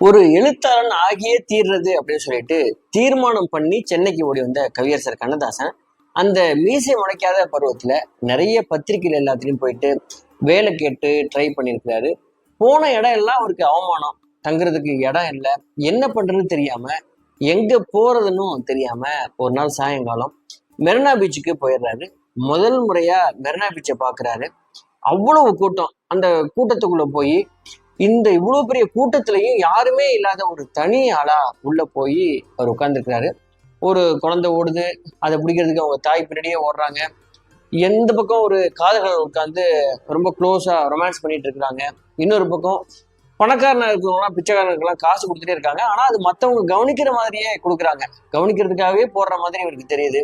ஒரு எழுத்தாளன் ஆகியே தீர்றது அப்படின்னு சொல்லிட்டு தீர்மானம் பண்ணி சென்னைக்கு ஓடி வந்த கவியரசர் கண்ணதாசன் அந்த மீசை முளைக்காத பருவத்தில் நிறைய பத்திரிகைகள் எல்லாத்துலேயும் போயிட்டு வேலை கேட்டு ட்ரை பண்ணியிருக்கிறாரு. போன இடம் எல்லாம் அவருக்கு அவமானம். தங்குறதுக்கு இடம் இல்லை. என்ன பண்ணுறதுன்னு தெரியாமல் எங்கே போகிறதுன்னு தெரியாமல் ஒரு நாள் சாயங்காலம் மெரினா பீச்சுக்கு போயிடுறாரு. முதல் முறையாக மெரினா பீச்சை பார்க்குறாரு அவ்வளவு கூட்டம். அந்த கூட்டத்துக்குள்ளே போய் இந்த இவ்வளவு பெரிய கூட்டத்திலையும் யாருமே இல்லாத ஒரு தனி ஆளா உள்ள போய் அவர் உட்கார்ந்துருக்கிறாரு. ஒரு குழந்தை ஓடுது அதை பிடிக்கிறதுக்கு அவங்க தாய் பின்னாடியே ஓடுறாங்க. எந்த பக்கம் ஒரு காதலர் உட்காந்து ரொம்ப க்ளோஸா ரொமான்ஸ் பண்ணிட்டு இருக்கிறாங்க இன்னொரு பக்கம் பணக்காரனா இருக்கிறவங்களாம் பிச்சைக்காரனுக்கெல்லாம் காசு கொடுத்துட்டே இருக்காங்க. ஆனா அது மத்தவங்க கவனிக்கிற மாதிரியே கொடுக்குறாங்க. கவனிக்கிறதுக்காகவே போடுற மாதிரி இவருக்கு தெரியுது.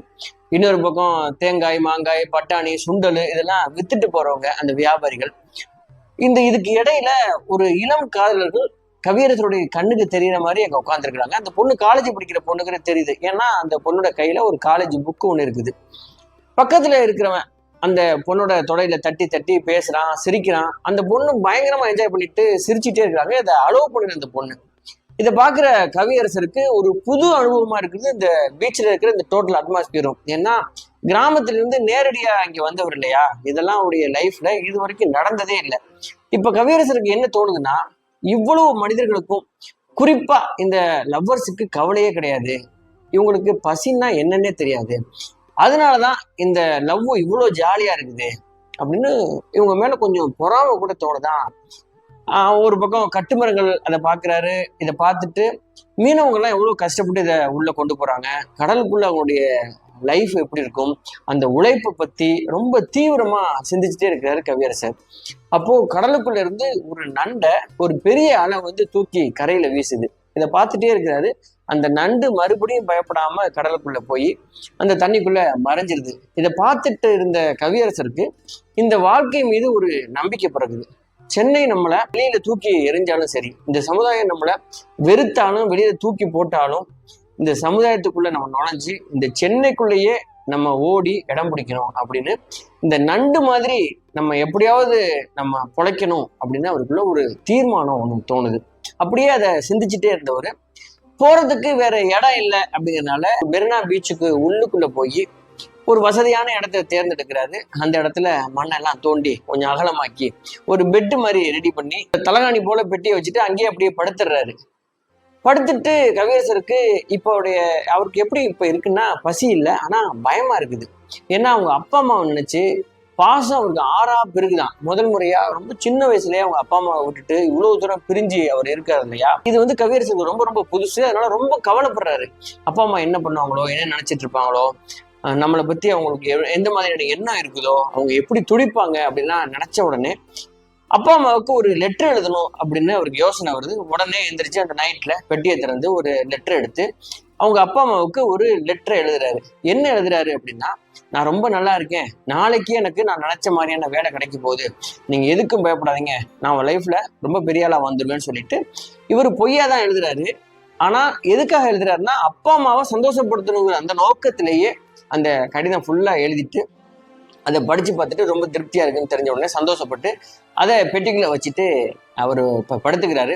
இன்னொரு பக்கம் தேங்காய் மாங்காய் பட்டாணி சுண்டல் இதெல்லாம் வித்துட்டு போறவங்க அந்த வியாபாரிகள். இந்த இதுக்கு இடையில ஒரு இளம் காதலர்கள் கவியரசருடைய கண்ணுக்கு தெரியற மாதிரி அங்கே உட்காந்துருக்காங்க அந்த பொண்ணு காலேஜ் படிக்கிற பொண்ணுக்கு தெரியுது. ஏன்னா அந்த பொண்ணோட கையில ஒரு காலேஜ் புக்கு ஒன்று இருக்குது. பக்கத்துல இருக்கிறவன் அந்த பொண்ணோட தொடையில தட்டி தட்டி பேசுறான் சிரிக்கிறான். அந்த பொண்ணு பயங்கரமா என்ஜாய் பண்ணிட்டு சிரிச்சிட்டே இருக்காங்க இதை அலோவ் பண்ணுது அந்த பொண்ணு. இதை பார்க்குற கவியரசருக்கு ஒரு புது அனுபவமா இருக்குது. இந்த பீச்சில் இருக்கிற இந்த டோட்டல் அட்மாஸ்பியரும் ஏன்னா கிராமத்திலிருந்து நேரடியா இங்க வந்தவர் இல்லையா இதெல்லாம் அவருடைய லைஃப்ல இது வரைக்கும் நடந்ததே இல்லை. இப்ப கவியரசருக்கு என்ன தோணுதுன்னா இவ்வளவு மனிதர்களுக்கும் குறிப்பா இந்த லவ்வர்ஸுக்கு கவலையே கிடையாது. இவங்களுக்கு பசின்னா என்னன்னே தெரியாது. அதனாலதான் இந்த லவ் இவ்வளோ ஜாலியா இருக்குது அப்படின்னு இவங்க மேல கொஞ்சம் பொறாம கூட தோணுதான் ஒரு பக்கம் கட்டுமரங்கள் அதை பாக்குறாரு. இதை பார்த்துட்டு மீனவங்கள்லாம் எவ்வளோ எவ்வளவு கஷ்டப்பட்டு இதை உள்ள கொண்டு போறாங்க. கடலுக்குள்ள அவங்களுடைய லைஃப் எப்படி இருக்கும்? அந்த உழைப்பை பத்தி ரொம்ப தீவிரமா சிந்திச்சுட்டே இருக்கிறாரு கவியரசர். அப்போ கடலுக்குள்ள இருந்து ஒரு நண்டை ஒரு பெரிய அலை வந்து தூக்கி கரையில வீசுது. இதை பார்த்துட்டே இருக்கிறாரு. அந்த நண்டு மறுபடியும் பயப்படாம கடலுக்குள்ள போய் அந்த தண்ணிக்குள்ள மறைஞ்சிருது. இதை பார்த்துட்டு இருந்த கவியரசருக்கு இந்த வாழ்க்கை மீது ஒரு நம்பிக்கை பிறகுது. சென்னை நம்மளை வெளியில தூக்கி எரிஞ்சாலும் சரி இந்த சமுதாயம் நம்மளை வெறுத்தாலும் வெளியில தூக்கி போட்டாலும் இந்த சமுதாயத்துக்குள்ள நம்ம நுழைஞ்சு இந்த சென்னைக்குள்ளேயே நம்ம ஓடி இடம் பிடிக்கணும் அப்படின்னு இந்த நண்டு மாதிரி நம்ம எப்படியாவது நம்ம பொழைக்கணும் அப்படின்னு அவருக்குள்ள ஒரு தீர்மானம் ஒன்று தோணுது. அப்படியே அதை சிந்திச்சுட்டே இருந்தவர் போறதுக்கு வேற இடம் இல்லை அப்படிங்கறதுனால மெரினா பீச்சுக்கு உள்ளுக்குள்ள போய் ஒரு வசதியான இடத்த தேர்ந்தெடுக்கிறாரு. அந்த இடத்துல மண்ணெல்லாம் தோண்டி கொஞ்சம் அகலமாக்கி ஒரு பெட்டு மாதிரி ரெடி பண்ணி தலகாணி போல பெட்டியை வச்சுட்டு அங்கேயே அப்படியே படுத்துடுறாரு படுத்துட்டு கவியரசருக்கு இப்போ அவருடைய அவருக்கு எப்படி இப்போ இருக்குன்னா பசி இல்லை ஆனா பயமா இருக்குது. ஏன்னா அவங்க அப்பா அம்மாவை நினைச்சு பாசம் அவருக்கு ஆறா பெருகுதான். முதல் முறையா ரொம்ப சின்ன வயசுலயே அவங்க அப்பா அம்மாவை விட்டுட்டு இவ்வளவு தூரம் பிரிஞ்சு அவர் இருக்காரு இல்லையா? இது வந்து கவியரசுக்கு ரொம்ப ரொம்ப புதுசு. அதனால ரொம்ப கவலைப்படுறாரு. அப்பா அம்மா என்ன பண்ணுவாங்களோ என்ன நினைச்சிட்டு இருப்பாங்களோ நம்மளை பத்தி அவங்களுக்கு எவ்- எந்த மாதிரியான எண்ணம் இருக்குதோ அவங்க எப்படி துடிப்பாங்க அப்படின்லாம் நினைச்ச உடனே அப்பா அம்மாவுக்கு ஒரு லெட்டர் எழுதணும் அப்படின்னு அவருக்கு யோசனை வருது. உடனே எந்திரிச்சு அந்த நைட்ல பெட்டியை திறந்து ஒரு லெட்டர் எடுத்து அவங்க அப்பா அம்மாவுக்கு ஒரு லெட்டர் எழுதுறாரு. என்ன எழுதுறாரு அப்படின்னா நான் ரொம்ப நல்லா இருக்கேன். நாளைக்கு எனக்கு நான் நினைச்ச மாதிரியான வேலை கிடைக்க போகுது. நீங்க எதுக்கும் பயப்படாதீங்க. நான் உன் லைஃப்ல ரொம்ப பெரிய ஆளா வந்துருவேன்னு சொல்லிட்டு இவர் பொய்யா தான் எழுதுறாரு. ஆனா எதுக்காக எழுதுறாருன்னா அப்பா அம்மாவை சந்தோஷப்படுத்தணுங்கிற அந்த நோக்கத்திலேயே அந்த கடிதம் ஃபுல்லா எழுதிட்டு அதை படிச்சு பார்த்துட்டு ரொம்ப திருப்தியா இருக்குன்னு தெரிஞ்ச உடனே சந்தோஷப்பட்டு அதை பெட்டிக்கில் வச்சுட்டு அவர் இப்போ படுத்துக்கிறாரு.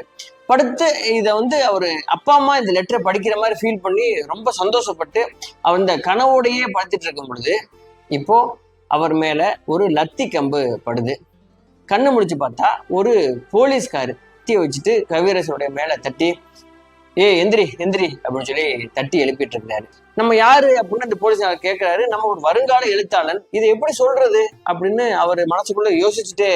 படுத்து இதை வந்து அவர் அப்பா அம்மா இந்த லெட்டரை படிக்கிற மாதிரி ஃபீல் பண்ணி ரொம்ப சந்தோஷப்பட்டு அவர் இந்த கனவோடையே படுத்துட்டு இருக்கும் பொழுது இப்போ அவர் மேல ஒரு லத்தி கம்பு படுது. கண்ணு முடிச்சு பார்த்தா ஒரு போலீஸ்கார் தீ வச்சுட்டு கவிரசனுடைய மேல தட்டி ஏ எந்திரி எந்திரி அப்படின்னு சொல்லி தட்டி எழுப்பிட்டு இருக்கிறாரு. நம்ம யாரு அப்படின்னு அந்த போலீஸ்காரர் கேட்கிறாரு நம்ம ஒரு வருங்கால எழுத்தாளன். இது எப்படி சொல்றது அப்படின்னு அவர் மனசுக்குள்ள யோசிச்சுட்டே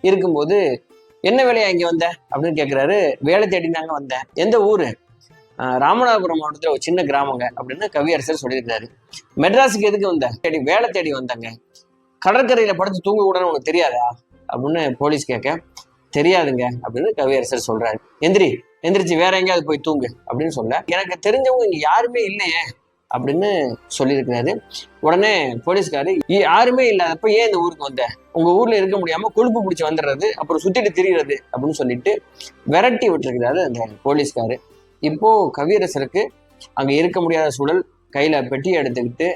இருக்கும்போது என்ன வேலையா இங்க வந்த? அப்படின்னு கேட்கிறாரு வேலை தேடி நாங்க வந்தேன். எந்த ஊரு? ராமநாதபுரம் மாவட்டத்துல ஒரு சின்ன கிராமங்க அப்படின்னு கவியரசர் சொல்லியிருக்காரு மெட்ராஸுக்கு எதுக்கு வந்த? தேடி வேலை தேடி வந்தாங்க. கடற்கரையில படுத்து தூங்க கூடன்னு உனக்கு தெரியாதா? அப்படின்னு போலீஸ் கேட்க தெரியாதுங்க. அப்படின்னு கவியரசர் சொல்றாரு. எந்திரி எந்திரிச்சு வேற எங்கேயாவது போய் தூங்கு. அப்படின்னு சொல்ல எனக்கு தெரிஞ்சவங்க இங்க யாருமே இல்லையே. அப்படின்னு சொல்லியிருக்கிறாரு. உடனே போலீஸ்காரு யாருமே இல்லாதப்ப ஏன் இந்த ஊருக்கு வந்த? உங்க ஊர்ல இருக்க முடியாம கொழுப்பு பிடிச்சி வந்துடுறது அப்புறம் சுத்திட்டு திரிகிறது அப்படின்னு சொல்லிட்டு விரட்டி விட்டுருக்கிறாரு அந்த போலீஸ்காரு. இப்போ கவியரசருக்கு அங்க இருக்க முடியாத சூழல் கையில பெட்டியை எடுத்துக்கிட்டு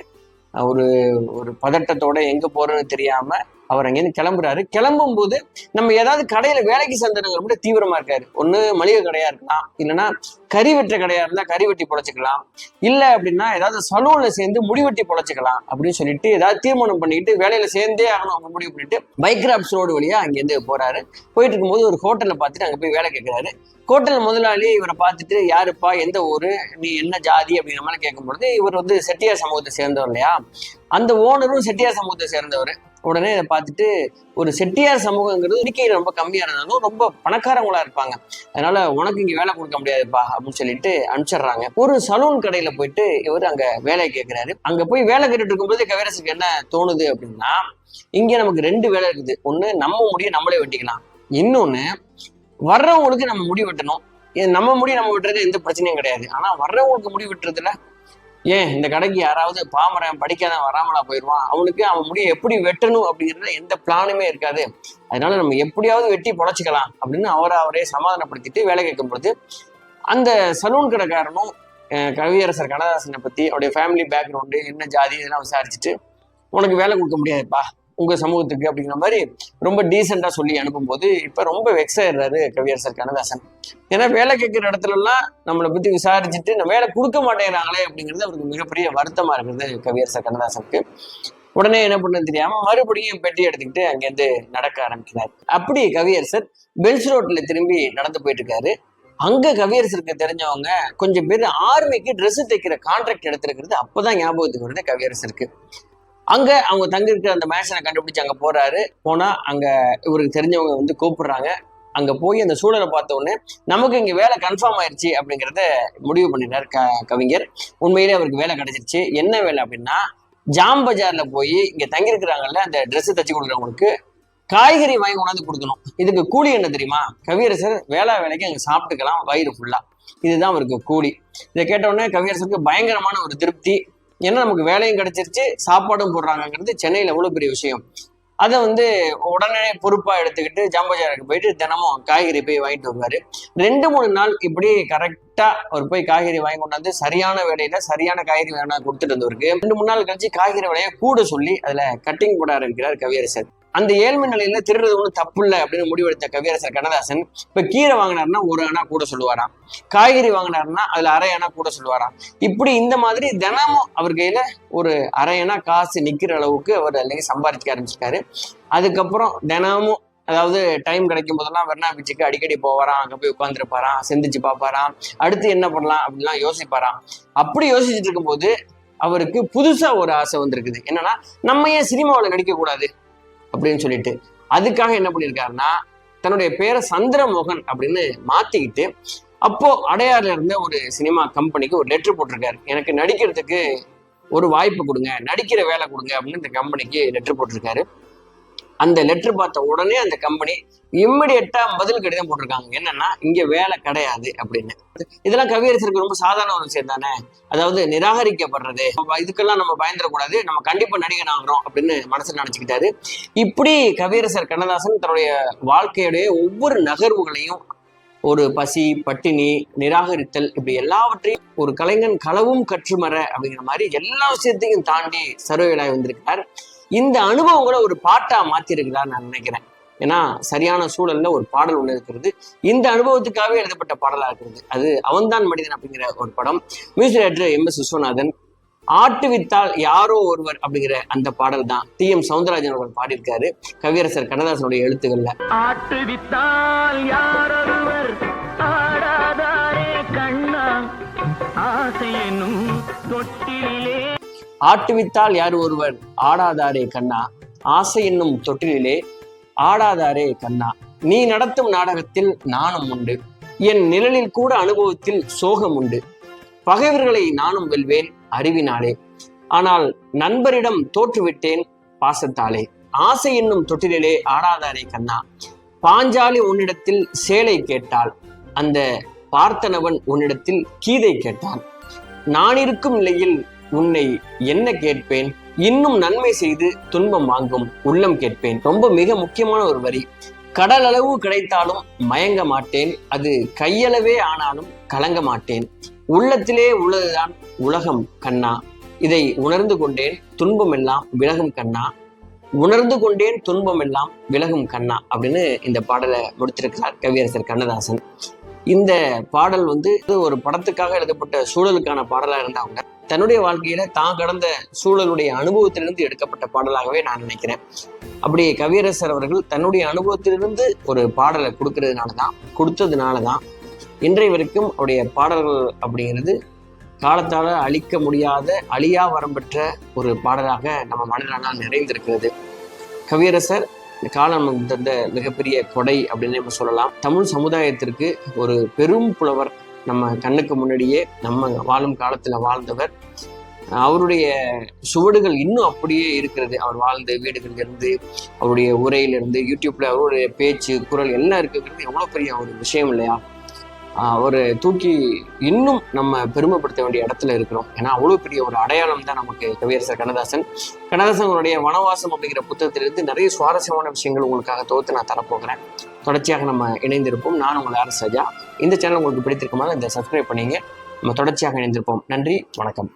ஒரு ஒரு பதட்டத்தோட எங்க போறேன்னு தெரியாம அவர் அங்கேருந்து கிளம்புறாரு. கிளம்பும் போது நம்ம ஏதாவது கடையில வேலைக்கு சேர்ந்தவங்க மட்டும் தீவிரமா இருக்காரு. ஒண்ணு மளிகை கடையா இருக்கலாம். இல்லைன்னா கறி வெட்டுற கடையா இருந்தா கறி வெட்டி பொழைச்சிக்கலாம். இல்ல அப்படின்னா ஏதாவது சலூன்ல சேர்ந்து முடி வெட்டி பொழைச்சிக்கலாம் அப்படின்னு சொல்லிட்டு ஏதாவது தீர்மானம் பண்ணிட்டு வேலையில சேர்ந்தே ஆகணும் அவங்க முடிவு பண்ணிட்டு பைக் ராப்ஸ் ரோடு வழியா அங்கேருந்து போறாரு. போயிட்டு இருக்கும்போது ஒரு ஹோட்டல்ல பார்த்துட்டு அங்க போய் வேலை கேட்கிறாரு ஹோட்டல் முதலாளி இவரை பார்த்துட்டு யாருப்பா? எந்த ஊரு? நீ என்ன ஜாதி? அப்படிங்கிற மாதிரி கேட்கும்பொழுது இவர் வந்து செட்டியார் சமூகத்தை சேர்ந்தவர் இல்லையா? அந்த ஓனரும் செட்டியார் சமூகத்தை சேர்ந்தவர். உடனே இதை பார்த்துட்டு ஒரு செட்டியார் சமூகங்கிறது எண்ணிக்கையில் ரொம்ப கம்மியாக இருந்தாலும் ரொம்ப பணக்காரங்களா இருப்பாங்க. அதனால உனக்கு இங்கே வேலை கொடுக்க முடியாதுப்பா அப்படின்னு சொல்லிட்டு அனுப்பிச்சிடுறாங்க. ஒரு சலூன் கடையில் போயிட்டு இவர் அங்கே வேலை கேட்குறாரு அங்கே போய் வேலை கேட்டுட்டு இருக்கும்போது கவிரசுக்கு என்ன தோணுது அப்படின்னா இங்கே நமக்கு ரெண்டு வேலை இருக்குது. ஒன்று நம்ம முடிய நம்மளே வெட்டிக்கலாம். இன்னொன்னு வர்றவங்களுக்கு நம்ம முடி வெட்டணும். நம்ம முடி நம்ம வெட்டுறது எந்த பிரச்சனையும் கிடையாது. ஆனால் வர்றவங்களுக்கு முடி வெட்டுறதுல ஏன் இந்த கடைக்கு யாராவது பாமரன் படிக்காதான் வராமலா போயிடுவான் அவனுக்கு அவன் முடியை எப்படி வெட்டணும் அப்படிங்கிறதுல எந்த பிளானுமே இருக்காது. அதனால நம்ம எப்படியாவது வெட்டி பொழைச்சிக்கலாம் அப்படின்னு அவரை அவரே சமாதானப்படுத்திட்டு வேலை கேட்கும் பொழுது அந்த சலூன் கடைக்காரனும் கவியரசர் கண்ணதாசனை பத்தி அவருடைய ஃபேமிலி பேக்ரவுண்டு என்ன ஜாதி இதெல்லாம் விசாரிச்சுட்டு உனக்கு வேலை கொடுக்க முடியாதுப்பா. உங்க சமூகத்துக்கு அப்படிங்கிற மாதிரி ரொம்ப டீசெண்டா சொல்லி அனுப்பும்போது இப்ப ரொம்ப வெக்ஸ் ஆயிடுறாரு கவியரசர் கண்ணதாசன் ஏன்னா வேலை கேட்கிற இடத்துல எல்லாம் நம்மளை பத்தி விசாரிச்சுட்டு நம்ம வேலை கொடுக்க மாட்டேங்கிறாங்களே அப்படிங்கிறது அவருக்கு மிகப்பெரிய வருத்தமா இருக்குது கவியரசர் கண்ணதாசனுக்கு உடனே என்ன பண்ணு தெரியாம மறுபடியும் பெட்டி எடுத்துக்கிட்டு அங்கேருந்து நடக்க ஆரம்பிக்கிறார். அப்படி கவியரசர் பெல்ஸ் ரோட்ல திரும்பி நடந்து போயிட்டு இருக்காரு அங்க கவியரசருக்கு தெரிஞ்சவங்க கொஞ்சம் பேர் ஆர்மிக்கு ட்ரெஸ் தைக்கிற கான்ட்ராக்ட் எடுத்திருக்கிறது அப்பதான் ஞாபகத்துக்கு வருது கவியரசருக்கு. அங்க அவங்க தங்கிருக்கிற அந்த மேசனை கண்டுபிடிச்சு அங்க போறாரு. போனா அங்க இவருக்கு தெரிஞ்சவங்க வந்து கூப்பிடுறாங்க. அங்க போய் அந்த சூழலை பார்த்த உடனே நமக்கு இங்க வேலை கன்ஃபார்ம் ஆயிடுச்சு அப்படிங்கறத முடிவு பண்ணினார் க கவிஞர். உண்மையிலே அவருக்கு வேலை கிடைச்சிருச்சு. என்ன வேலை அப்படின்னா ஜாம் பஜார்ல போய் இங்க தங்கியிருக்கிறாங்கல்ல அந்த Dress தச்சு கொடுக்குறவங்களுக்கு காய்கறி வாங்கி கொண்டாந்து கொடுக்கணும். இதுக்கு கூலி என்ன தெரியுமா? கவியரசர் வேலை வேலைக்கு அங்க சாப்பிட்டுக்கலாம் வயிறு ஃபுல்லா இதுதான் அவருக்கு கூலி. இதை கேட்ட உடனே கவியரசருக்கு பயங்கரமான ஒரு திருப்தி. ஏன்னா நமக்கு வேலையும் கிடைச்சிருச்சு சாப்பாடும் போடுறாங்கங்கிறது சென்னையில் எவ்வளோ பெரிய விஷயம். அதை வந்து உடனே பொறுப்பாக எடுத்துக்கிட்டு ஜாம்பஜாருக்கு போயிட்டு தினமும் காய்கறி போய் வாங்கிட்டு வருவார். ரெண்டு மூணு நாள் இப்படி கரெக்டாக அவர் போய் காய்கறி வாங்கி கொண்டாந்து சரியான வேலையில் சரியான காய்கறி வேணா கொடுத்துட்டு வந்தவருக்கு ரெண்டு மூணு நாள் கழிச்சு காய்கறி விலையை கூட சொல்லி அதில் கட்டிங் போட ஆரம்பிக்கிறார் கவியரசர். அந்த ஏழ்மை நிலையில திருடுறது ஒன்றும் தப்பு இல்லை அப்படின்னு முடிவெடுத்த கவியரசர் கண்ணதாசன் இப்ப கீரை வாங்கினாருன்னா ஒரு அணா கூட சொல்லுவாராம். காய்கறி வாங்கினாருன்னா அதுல அரை அணா கூட சொல்லுவாராம். இப்படி இந்த மாதிரி தினமும் அவர் கையில ஒரு அரை அணா காசு நிக்கிற அளவுக்கு அவர் அல்லைங்க சம்பாதிக்க ஆரம்பிச்சிருக்காரு. அதுக்கப்புறம் தினமும் அதாவது டைம் கிடைக்கும் போதெல்லாம் வெர்னா பீச்சுக்கு அடிக்கடி போவாராம் அங்கே போய் உட்காந்துருப்பாராம் சிந்திச்சு பார்ப்பாராம் அடுத்து என்ன பண்ணலாம் அப்படிலாம் யோசிப்பாராம். அப்படி யோசிச்சுட்டு இருக்கும்போது அவருக்கு புதுசா ஒரு ஆசை வந்திருக்குது. என்னன்னா நம்ம ஏன் சினிமாவில் நடிக்கக்கூடாது அப்படின்னு சொல்லிட்டு அதுக்காக என்ன பண்ணியிருக்காருன்னா தன்னுடைய பேரை சந்திரமோகன் அப்படின்னு மாத்திக்கிட்டு அப்போ அடையாறுல இருந்த ஒரு சினிமா கம்பெனிக்கு ஒரு லெட்டர் போட்டிருக்காரு. எனக்கு நடிக்கிறதுக்கு ஒரு வாய்ப்பு கொடுங்க நடிக்கிற வேலை கொடுங்க அப்படின்னு இந்த கம்பெனிக்கு லெட்டர் போட்டிருக்காரு. அந்த லெட்டர் பார்த்த உடனே அந்த கம்பெனி இம்மிடியட்டா பதில் கடிதம் போட்டிருக்காங்க. என்னன்னா இங்க வேலை கிடையாது அப்படின்னு. இதெல்லாம் கவியரசருக்கு ரொம்ப சாதாரண ஒரு விஷயம் தானே? அதாவது நிராகரிக்கப்படுறது. இதுக்கெல்லாம் நம்ம பயந்துடக்கூடாது. நம்ம கண்டிப்பா நடிகன் ஆகிறோம் அப்படின்னு மனசுல நினைச்சுக்கிட்டாரு. இப்படி கவியரசர் கண்ணதாசன் தன்னுடைய வாழ்க்கையுடைய ஒவ்வொரு நகர்வுகளையும் ஒரு பசி பட்டினி நிராகரித்தல் இப்படி எல்லாவற்றையும் ஒரு கலைஞன் களவும் கற்றுமர அப்படிங்கிற மாதிரி எல்லா விஷயத்தையும் தாண்டி சர்வேலாய் வந்திருக்கிறார். இந்த அனுபவம் கூட ஒரு பாட்டா மாத்திருக்கிறார் நான் நினைக்கிறேன். ஏன்னா சரியான சூழல்ல ஒரு பாடல் ஒண்ணு இருக்கிறது. இந்த அனுபவத்துக்காகவே எழுதப்பட்ட பாடலா இருக்கிறது. அது அவன்தான் மனிதன் அப்படிங்கிற ஒரு படம். Music director M. S. Viswanathan ஆட்டுவித்தால் யாரோ ஒருவர் அப்படிங்கிற அந்த பாடல் தான். டி. எம். சவுந்தரராஜன் அவர்கள் பாடியிருக்காரு. கவியரசர் கண்ணதாசனுடைய எழுத்துக்கள்ல. ஆட்டுவித்தால் யாரொருவர் ஆடாதாரே கண்ணா. ஆசை என்னும் ஆட்டுவித்தால் யார் ஒருவர் ஆடாதாரே கண்ணா. ஆசை என்னும் தொட்டிலே ஆடாதாரே கண்ணா. நீ நடத்தும் நாடகத்தில் நாணம் உண்டு. என் நிழலில் கூட அனுபவத்தில் சோகம் உண்டு. பகைவர்களை நானும் வெல்வேன் அறிவினாலே. ஆனால் நண்பரிடம் தோற்றுவிட்டேன் பாசத்தாலே. ஆசை என்னும் தொட்டிலே ஆடாதாரே கண்ணா. பாஞ்சாலி உன்னிடத்தில் சேலை கேட்டாள். அந்த பார்த்தனவன் உன்னிடத்தில் கீதை கேட்டான். நான் இருக்கும் நிலையில் உன்னை என்ன கேட்பேன்? இன்னும் நன்மை செய்து துன்பம் வாங்கும் உள்ளம் கேட்பேன். ரொம்ப மிக முக்கியமான ஒரு வரி. கடல் அளவு கிடைத்தாலும் மயங்க மாட்டேன். அது கையளவே ஆனாலும் கலங்க மாட்டேன். உள்ளத்திலே உள்ளதுதான் உலகம் கண்ணா. இதை உணர்ந்து கொண்டேன் துன்பம் எல்லாம் விலகும் கண்ணா. உணர்ந்து கொண்டேன் துன்பம் எல்லாம் விலகும் கண்ணா அப்படின்னு இந்த பாடலை முடித்திருக்கிறார் கவியரசர் கண்ணதாசன். இந்த பாடல் வந்து ஒரு படத்துக்காக எழுதப்பட்ட சூழலுக்கான பாடலாக இருந்தா தன்னுடைய வாழ்க்கையில தான் கடந்த சூழலுடைய அனுபவத்திலிருந்து எடுக்கப்பட்ட பாடலாகவே நான் நினைக்கிறேன். அப்படி கவியரசர் அவர்கள் தன்னுடைய அனுபவத்திலிருந்து ஒரு பாடலை கொடுக்கறதுனால தான் கொடுத்ததுனால தான் இன்றைய வரைக்கும் அவருடைய பாடல்கள் அப்படிங்கிறது காலத்தால் அழிக்க முடியாத அழியா வரம் பெற்ற ஒரு பாடலாக நம்ம மனதிலானால் நிறைந்திருக்கிறது. கவியரசர் இந்த காலம் தந்த மிகப்பெரிய கொடை அப்படின்னு நம்ம சொல்லலாம். தமிழ் சமுதாயத்திற்கு ஒரு பெரும் புலவர் நம்ம கண்ணுக்கு முன்னாடியே நம்ம வாழும் காலத்துல வாழ்ந்தவர். அவருடைய சுவடுகள் இன்னும் அப்படியே இருக்கிறது. அவர் வாழ்ந்த வீடுகளிலிருந்து அவருடைய உரையிலிருந்து யூடியூப்ல அவருடைய பேச்சு குரல் எல்லாம் இருக்குங்கிறது எவ்வளவு பெரிய ஒரு விஷயம் இல்லையா? ஆஹ் அவரை தூக்கி இன்னும் நம்ம பெருமைப்படுத்த வேண்டிய இடத்துல இருக்கிறோம். ஏன்னா அவ்வளோ பெரிய ஒரு அடையாளம் தான் நமக்கு கவியரசர் கண்ணதாசன். கண்ணதாசனுடைய வனவாசம் அப்படிங்கிற புத்தகத்திலிருந்து நிறைய சுவாரஸ்யமான விஷயங்கள் உங்களுக்காக தொகுத்து நான் தரப்போகிறேன். தொடர்ச்சியாக நம்ம இணைந்திருப்போம். நான் உங்கள் ஆர் சஜா இந்த சேனல் உங்களுக்கு பிடித்திருக்குமாறு இந்த சப்ஸ்கிரைப் பண்ணிங்க. நம்ம தொடர்ச்சியாக இணைந்திருப்போம். நன்றி. வணக்கம்.